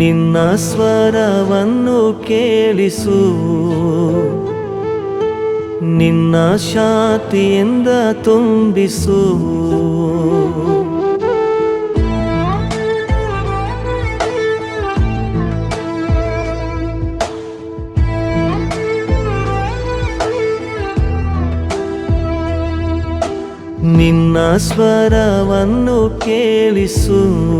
ನಿನ್ನ ಸ್ವರವನ್ನು ಕೇಳಿಸು. ನಿನ್ನ ಶಾತಿಯಿಂದ ತುಂಬಿಸು. ನಿನ್ನ ಸ್ವರವನ್ನು ಕೇಳಿಸು.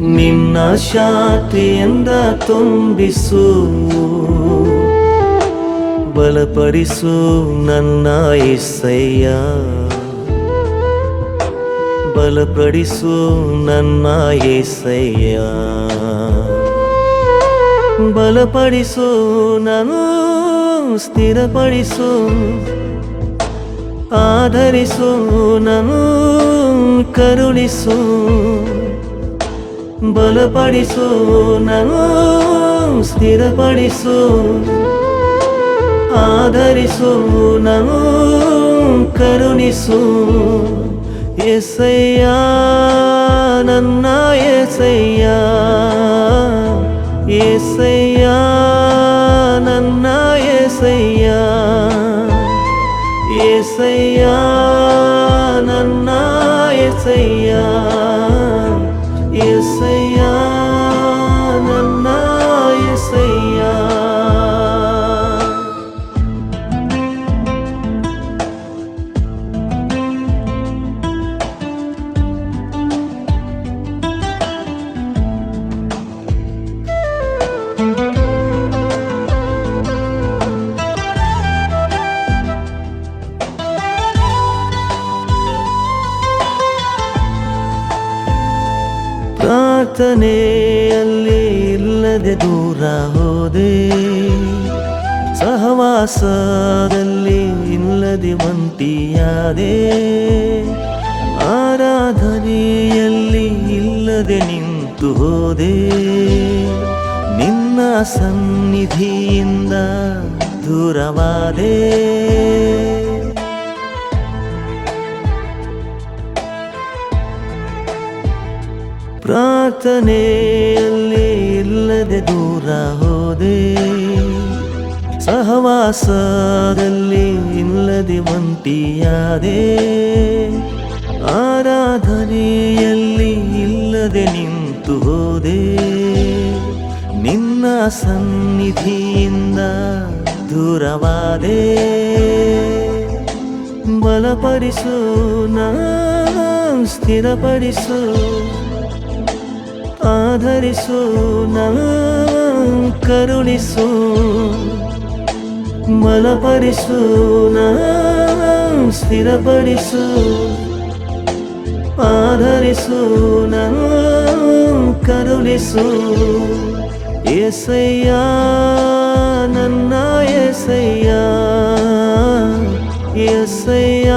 ನಿನ್ನ ಶಾಂತಿಯಿಂದ ತುಂಬಿಸು. ಬಲಪಡಿಸು ನನ್ನ ಎಸ್ಸಯ್ಯ ಬಲಪಡಿಸು ನನ್ನ ಎಸ್ಸಯ್ಯ ಬಲಪಡಿಸು ನಾನು, ಸ್ಥಿರಪಡಿಸು. ಆಧರಿಸು ನಾನು, ಕರುಣಿಸು. ಬಲಪಡಿಸು ನಾನು ಸ್ಥಿರಪಡಿಸು ಆಧರಿಸು ನಾನು ಕರುಣಿಸು ಎಸಯ್ಯ ನನ್ನ ಎಸಯ್ಯ ಎಸಯ್ಯ ನನ್ನ ಎಸಯ್ಯ ಎಸಯ್ಯ ನನ್ನ ಎಸಯ್ಯ ಪ್ರಾರ್ಥನೆಯಲ್ಲಿ ಇಲ್ಲದೆ ದೂರ ಹೋದೆ. ಸಹವಾಸದಲ್ಲಿ ಇಲ್ಲದೆ ಒಂಟಿಯಾದೆ. ಆರಾಧನೆಯಲ್ಲಿ ಇಲ್ಲದೆ ನಿಂತು ಹೋದೆ. ನಿನ್ನ ಸನ್ನಿಧಿಯಿಂದ ದೂರವಾದೆ. ಪ್ರಾರ್ಥನೆಯಲ್ಲಿ ಇಲ್ಲದೆ ದೂರ ಹೋದೆ. ಸಹವಾಸದಲ್ಲಿ ಇಲ್ಲದೆ ಒಂಟಿಯಾದೆ. ಆರಾಧನೆಯಲ್ಲಿ ಇಲ್ಲದೆ ನಿಂತು ಹೋದೆ. ನಿನ್ನ ಸನ್ನಿಧಿಯಿಂದ ದೂರವಾದೆ. ಬಲಪಡಿಸು ನಾ ಸ್ಥಿರಪಡಿಸು. ಆಧರಿಸು ನಾನು ಕರುಣಿಸು ಬಲಪಡಿಸು ನಾನು ಸ್ಥಿರಪಡಿಸು ಆಧರಿಸು ನಾನು ಕರುಣಿಸು ಎಸಯ್ಯ ನನ್ನ ಎಸಯ್ಯ ಎಸಯ್ಯ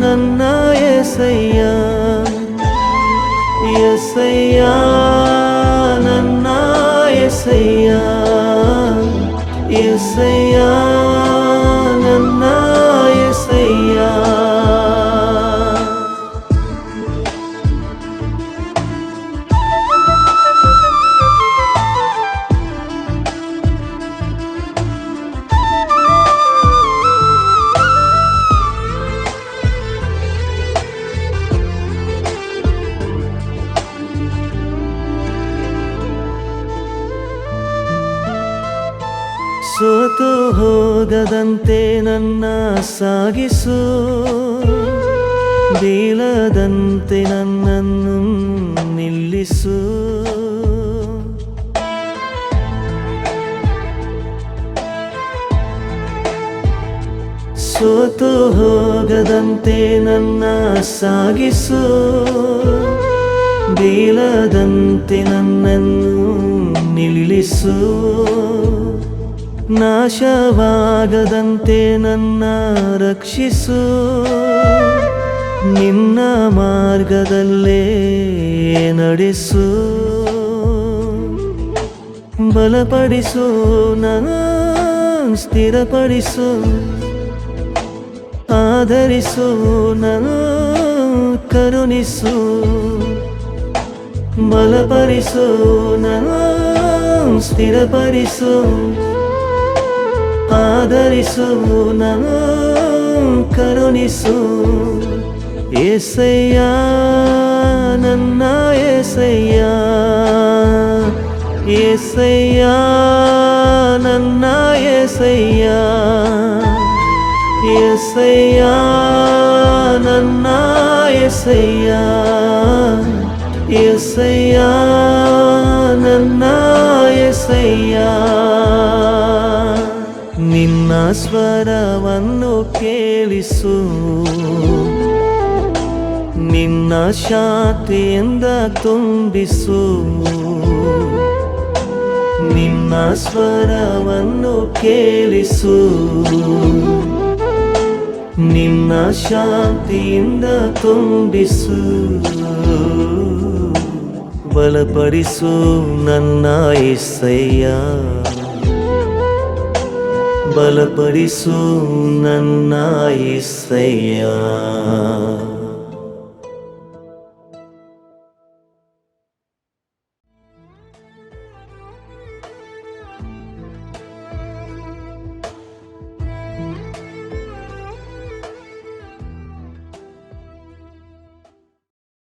ನನ್ನ ಎಸಯ್ಯ ಎಸಯ್ಯ ನನ್ನ ಸೋತು ಹೋಗದಂತೆ ನನ್ನ ಸಾಗಿಸು. ಬೀಳದಂತೆ ನನ್ನನ್ನು ನಿಲ್ಲಿಸು. ಸೋತು ಹೋಗದಂತೆ ನನ್ನ ಸಾಗಿಸು. ಬೀಳದಂತೆ ನನ್ನನ್ನು ನಿಲ್ಲಿಸು. ನಾಶವಾಗದಂತೆ ನನ್ನ ರಕ್ಷಿಸು. ನಿನ್ನ ಮಾರ್ಗದಲ್ಲೇ ನಡೆಸು. ಬಲಪಡಿಸು ನನ್ನ ಸ್ಥಿರಪಡಿಸು. ಆಧರಿಸು ನನ್ನ ಕರುಣಿಸು. ಬಲಪಡಿಸು ನನ್ನ ಸ್ಥಿರಪಡಿಸು. ಆಧರಿಸು ನನ್ನ ಕರುಣಿಸು ಏಸಯ್ಯ ನನ್ನ ಏಸಯ್ಯ ಏಸಯ್ಯ ನನ್ನ ಏಸಯ್ಯ ಏಸಯ್ಯ ನನ್ನ ಏಸಯ್ಯ ಏಸಯ್ಯ ನನ್ನ ಏಸಯ್ಯ ನಿನ್ನ ಸ್ವರವನ್ನು ಕೇಳಿಸು. ನಿನ್ನ ಶಾಂತಿಯಿಂದ ತುಂಬಿಸು. ನಿನ್ನ ಸ್ವರವನ್ನು ಕೇಳಿಸು. ನಿನ್ನ ಶಾಂತಿಯಿಂದ ತುಂಬಿಸು. ಬಲಪಡಿಸು ನನ್ನ ಎಸ್ಸಯ್ಯ ಬಲಪಡಿಸು ನನ್ನ ಎಸ್ಸಯ್ಯ